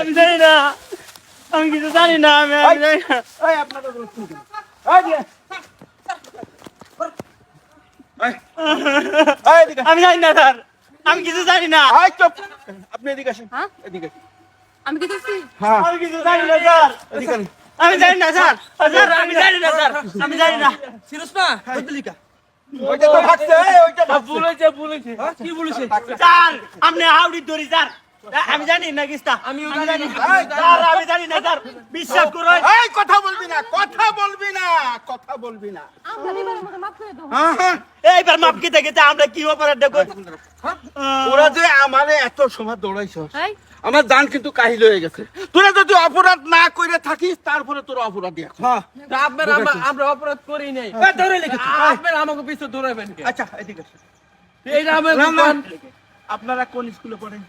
আমি জানি না আমি কিছু জানি না আমি জানি না আমি জানি না স্যার। আমি কিছু জানি না। আপনি এদিকে আসেন। হ্যাঁ? এদিকে। আমি কিছু হ্যাঁ। আমি কিছু জানি না স্যার। এদিকে আমি জানি না স্যার। স্যার আমি জানি না স্যার। আমি জানি না। সিরিয়াস না বদলিকা। ওইটা তো ভাগছে ওইটা ভাগছে। বলেছে বলেছে কি বলেছে স্যার আপনি হাউডি ধরি স্যার। আমি জানি না কিস্তা। আমি জানি স্যার আমি জানি না স্যার বিশ্বাস এই। কথা বলবি না কথা বলবি না কথা বলবি না। করে হ্যাঁ হ্যাঁ। এইবার মাপ কি আমরা কি অপরাধ দেখো? ওরা যে আমারে এত সময় দৌড়াইছ আমার জান কিন্তু কাহিল হয়ে গেছে। তোরা যদি অপরাধ না করে থাকিস তারপরে তোর অপরাধ দিয়া আপনার আমরা- আমরা অপরাধ করি নাই। ধরে লিখেছি আপনার আমাকে পিছু দৌড়াবেন আচ্ছা এদিকে আপনারা কোন স্কুলে পড়েন?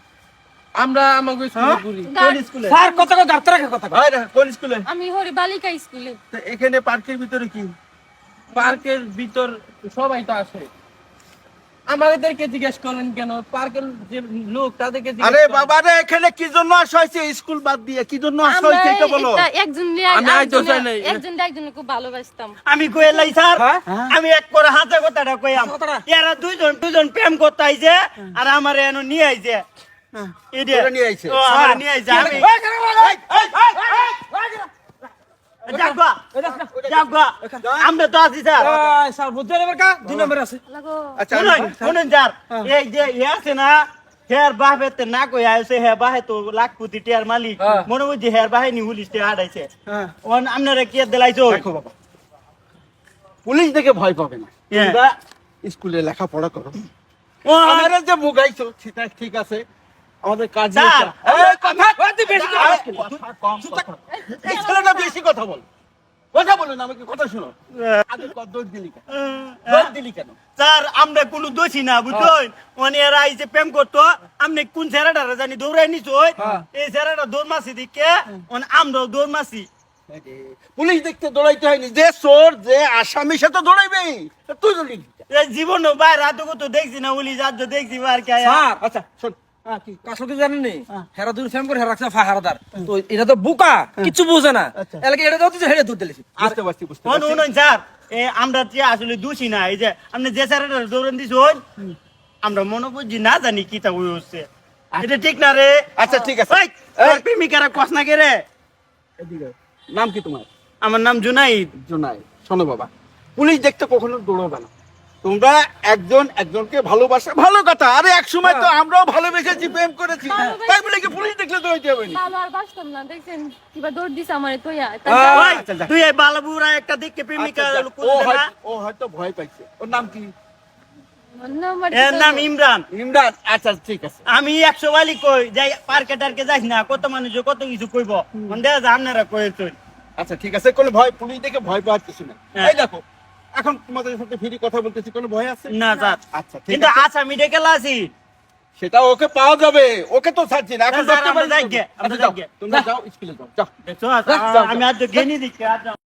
আমরা আমাকে স্কুলে পড়ি কোন স্কুলে? স্যার কত কথা ডাক্তার কথা হয় না, কোন স্কুলে? আমি হরি বালিকা স্কুলে। তো এখানে পার্কের ভিতরে কি? পার্কের ভিতর সবাই তো আসে আমাদেরকে জিজ্ঞেস করেন কেন? পার্কের যে লোক তাদেরকে আরে বাবা রে এখানে কি জন্য আসা হয়েছে স্কুল বাদ দিয়ে কি জন্য আসা হয়েছে এটা বলো। একজন আমি নাই। একজন একজন খুব ভালোবাসতাম। আমি কইলাই স্যার? হ্যাঁ? আমি এক করে হাতে কথাটা কইয়াম? এরা দুইজন দুইজন প্রেম করতে আইছে আর আমার এনো নিয়ে আইছে। তোরা নিয়ে আইছে? ও আমার নিয়ে আইছে আমি। যাগবা যাগবা আমরা তো আছি স্যার। এই, স্যার বুঝতে পারবেন কা? দুই নম্বর আছে। আচ্ছা শুনুন শুনুন স্যার। এই যে ইয়ে আছে না হেয়ার বাহে তে না কই আইছে হে বাহে তো লাখ কোটি টিয়ার মালিক। হ্যাঁ। মনে হচ্ছে হেয়ার বাহে নি হুলিশ তে হ্যাঁ। ওন আপনারা কি দিলাইছো দেখো বাবা। পুলিশ দেখে ভয় পাবে না। হ্যাঁ। তোমরা স্কুলে লেখাপড়া করো। ও যে মুগাইছো সেটা ঠিক আছে। আমাদের কাজ স্যার, এই কথা তুই বেশি কথা এই, কথা কম কথা। এই ছেলেটা বেশি কথা বল। কথা বলো না আমাকে কথা শোনো আগে দোষ দিলি কেন? দোষ দিলি কেন? স্যার আমরা কোনো দোষী না বুঝছেন মানে এরা আইছে প্রেম করতো আপনি কোন ছেলেটা জানি দৌড়াই নিছো এই দৌড় মাসি দিকে মানে আমরাও দৌড় মাসি পুলিশ দেখতে দৌড়াইতে হয়নি। যে চোর যে আসামি সে তো দৌড়াইবেই। তুই দৌড়ি এই জীবন বাইরে হাতে তো দেখছি না উলি যার দেখছি আর কে আচ্ছা শোন। কি? কাসল কি জানেন নি হেরা দূর ফেম করে হেরা রাখছে ফাহারাদার। তো এটা তো বুকা কিছু বুঝে না। আচ্ছা। এলাকা এটা তো হেরে দুধ দিলেছি বুঝতে পারছি বুঝতে শুনুন পারছি। স্যার এ আমরা যে আসলে দোষী না এই যে আপনি যে ছেলেটা দৌড়ান দিছ আমরা মনে বুঝছি না জানি কি তা হচ্ছে। এটা ঠিক না রে। আচ্ছা ঠিক আছে। এই, প্রেমিকারা কস না কে রে? নাম কি তোমার? আমার নাম জুনাইদ। জোনাই শোনো বাবা পুলিশ দেখতে কখনো দৌড়াবে না। তোমরা একজন একজনকে ভালোবাসা ভালো কথা। আরে এক সময় তো আমরাও ভালোবেসেছি প্রেম করেছি। তাই বলে কি পুলিশ দেখলে দৌড়াইতে হবে ভালো আর বাসতাম না দেখছেন? কিবা দৌড় দিছে আমারে তোয়া। ওই, আচ্ছা, যা। তুই এই বালাবুরা একটা দেখকে প্রেমিকা আচ্ছা, ও হয়- ও হয়তো ভয় পাইছে। ওর নাম কি? এর নাম ইমরান। ইমরান আচ্ছা ঠিক আছে। আমি একশো বালি কই যাই পার্কে টার্কে যাই না কত মানুষ কত কিছু কইব। দেখা আপনারা কয়েছেন আচ্ছা ঠিক আছে। কোনো ভয় পুলিশ দেখে ভয় পাওয়ার কিছু না হ্যাঁ। এই দেখো এখন তোমাদের সাথে ফ্রি কথা বলতেছি কোনো ভয় আছে? না স্যার আচ্ছা ঠিক কিন্তু আচ্ছা আসামি ডেকে আছি। সেটা ওকে পাওয়া যাবে ওকে তো ছাড়ছি না এখন আমরা যাই আমরা আচ্ছা, যাই। তোমরা যাও স্কুলে যাও যাও। যাও, আমি আজ গেনি দিচ্ছি আজ